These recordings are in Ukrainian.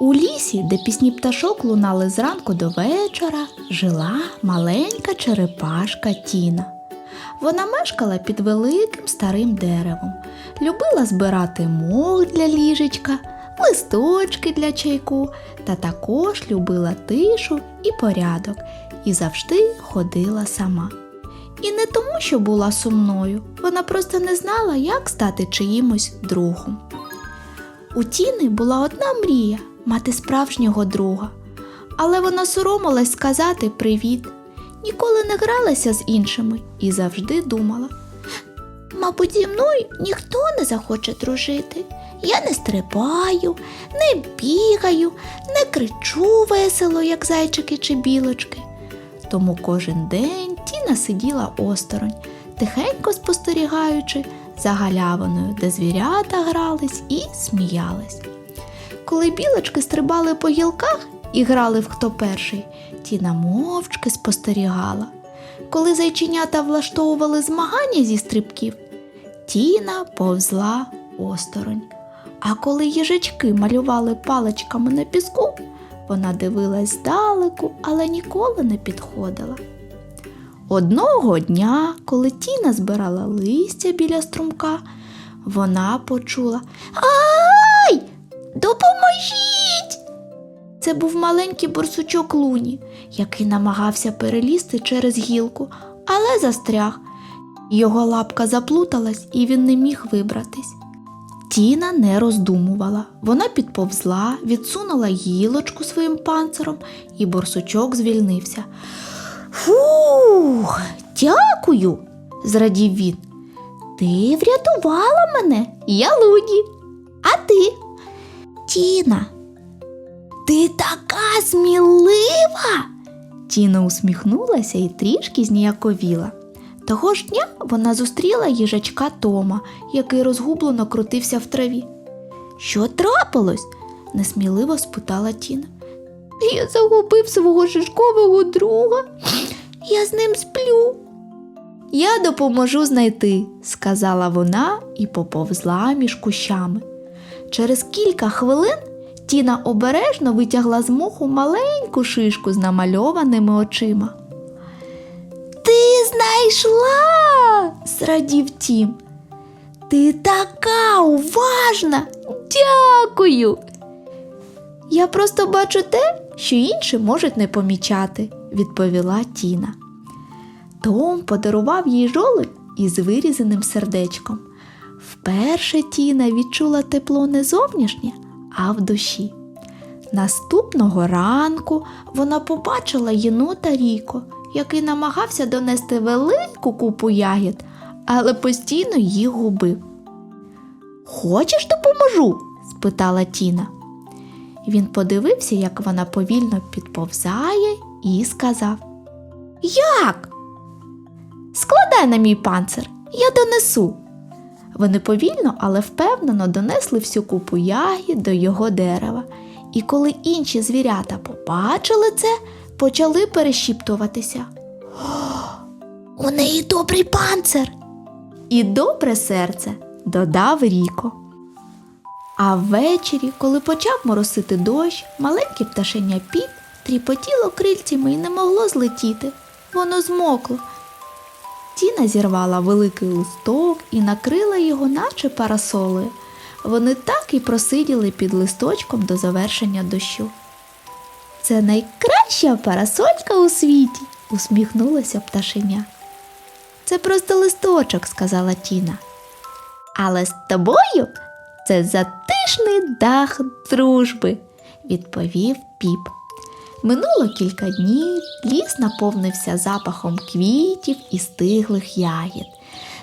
У лісі, де пісні пташок лунали зранку до вечора, жила маленька черепашка Тіна. Вона мешкала під великим старим деревом, любила збирати мох для ліжечка, листочки для чайку, та також любила тишу і порядок і завжди ходила сама. І не тому, що була сумною, вона просто не знала, як стати чиїмось другом. У Тіни була одна мрія мати справжнього друга, але вона соромилась сказати привіт, ніколи не гралася з іншими і завжди думала. Мабуть, зі мною ніхто не захоче дружити. Я не стрибаю, не бігаю, не кричу весело, як зайчики чи білочки. Тому кожен день Тіна сиділа осторонь, тихенько спостерігаючи за галявиною, де звірята грались і сміялись. Коли білочки стрибали по гілках і грали в хто перший, Тіна мовчки спостерігала. Коли зайченята влаштовували змагання зі стрибків, Тіна повзла осторонь. А коли їжачки малювали паличками на піску, вона дивилась здалеку, але ніколи не підходила. Одного дня, коли Тіна збирала листя біля струмка, вона почула Ай! Допоможіть! Це був маленький борсучок Луні, який намагався перелізти через гілку, але застряг. Його лапка заплуталась, і він не міг вибратись. Тіна не роздумувала. Вона підповзла, відсунула гілочку своїм панциром, і борсучок звільнився. Фух, дякую, зрадів він. Ти врятувала мене, я Луні. А ти? Тіна. Ти така смілива. Тіна усміхнулася і трішки зніяковіла. Того ж дня вона зустріла їжачка Тома, який розгублено крутився в траві. Що трапилось? несміливо спитала Тіна. Я загубив свого шишкового друга. Я з ним сплю. Я допоможу знайти, сказала вона і поповзла між кущами. Через кілька хвилин Тіна обережно витягла з моху маленьку шишку з намальованими очима. Ти знайшла, зрадів Тім. Ти така уважна. Дякую. Я просто бачу те, що інші можуть не помічати, відповіла Тіна. Том подарував їй жолик із вирізаним сердечком. Вперше Тіна відчула тепло не зовнішнє, а в душі. Наступного ранку вона побачила єнота Ріко, який намагався донести велику купу ягід, але постійно їх губив. Хочеш допоможу? спитала Тіна. Він подивився, як вона повільно підповзає, і сказав: Як? Складай на мій панцир, я донесу. Вони повільно, але впевнено донесли всю купу ягід до його дерева, і коли інші звірята побачили це, почали перешіптуватися. У неї добрий панцир. І добре серце, додав Ріко. А ввечері, коли почав моросити дощ, маленьке пташеня піт тріпотіло крильцями і не могло злетіти. Воно змокло. Тіна зірвала великий листок і накрила його, наче парасолею. Вони так і просиділи під листочком до завершення дощу. Це найкраща парасолька у світі, усміхнулося пташеня. Це просто листочок, сказала Тіна. Але з тобою це затишний дах дружби, відповів піп. Минуло кілька днів, ліс наповнився запахом квітів і стиглих ягід.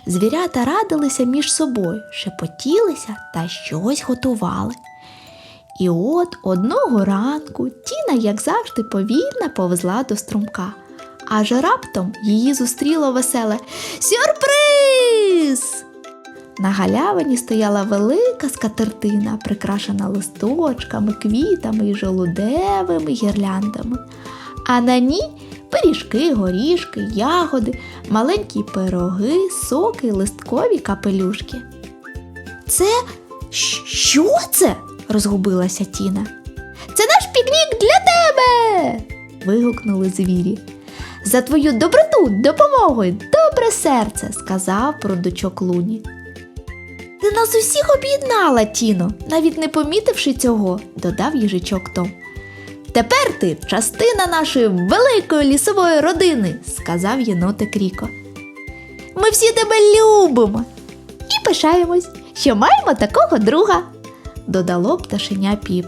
Звірята радилися між собою, шепотілися та щось готували. І от одного ранку Тіна, як завжди, повільно повзла до струмка, аж раптом її зустріло веселе Сюрприз! На галявині стояла велика скатертина, прикрашена листочками, квітами і жолудевими гірляндами. А на ній пиріжки, горішки, ягоди, маленькі пироги, соки, листкові капелюшки. Це що це? розгубилася Тіна. Це наш пікнік для тебе. вигукнули звірі. За твою доброту, допомогу й добре серце, сказав продучок Луні. Нас усіх об'єднала, Тіно, навіть не помітивши цього, додав їжачок Том. Тепер ти частина нашої великої лісової родини, сказав єнотик Ріко. Ми всі тебе любимо і пишаємось, що маємо такого друга, додало пташеня піп.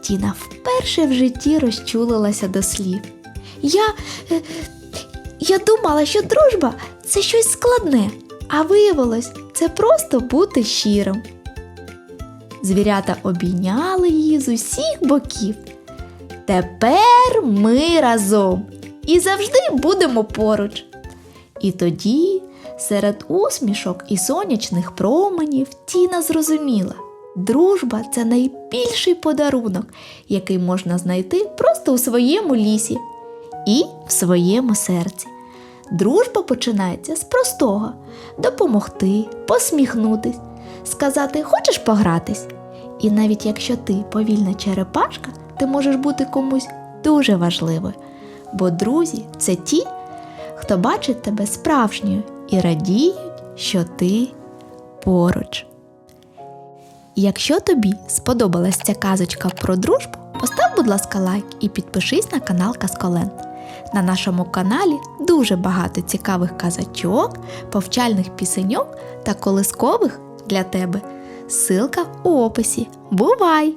Тіна вперше в житті розчулилася до слів. Я, е, я думала, що дружба це щось складне, а виявилось, це просто бути щирим. Звірята обійняли її з усіх боків. Тепер ми разом і завжди будемо поруч. І тоді, серед усмішок і сонячних променів, Тіна зрозуміла, дружба це найбільший подарунок, який можна знайти просто у своєму лісі і в своєму серці. Дружба починається з простого допомогти, посміхнутись, сказати Хочеш погратись? І навіть якщо ти повільна черепашка, ти можеш бути комусь дуже важливою, бо друзі це ті, хто бачить тебе справжньою і радіють, що ти поруч. Якщо тобі сподобалась ця казочка про дружбу, постав, будь ласка, лайк і підпишись на канал Касколенд. На нашому каналі дуже багато цікавих казачок, повчальних пісеньок та колискових для тебе. Силка у описі. Бувай!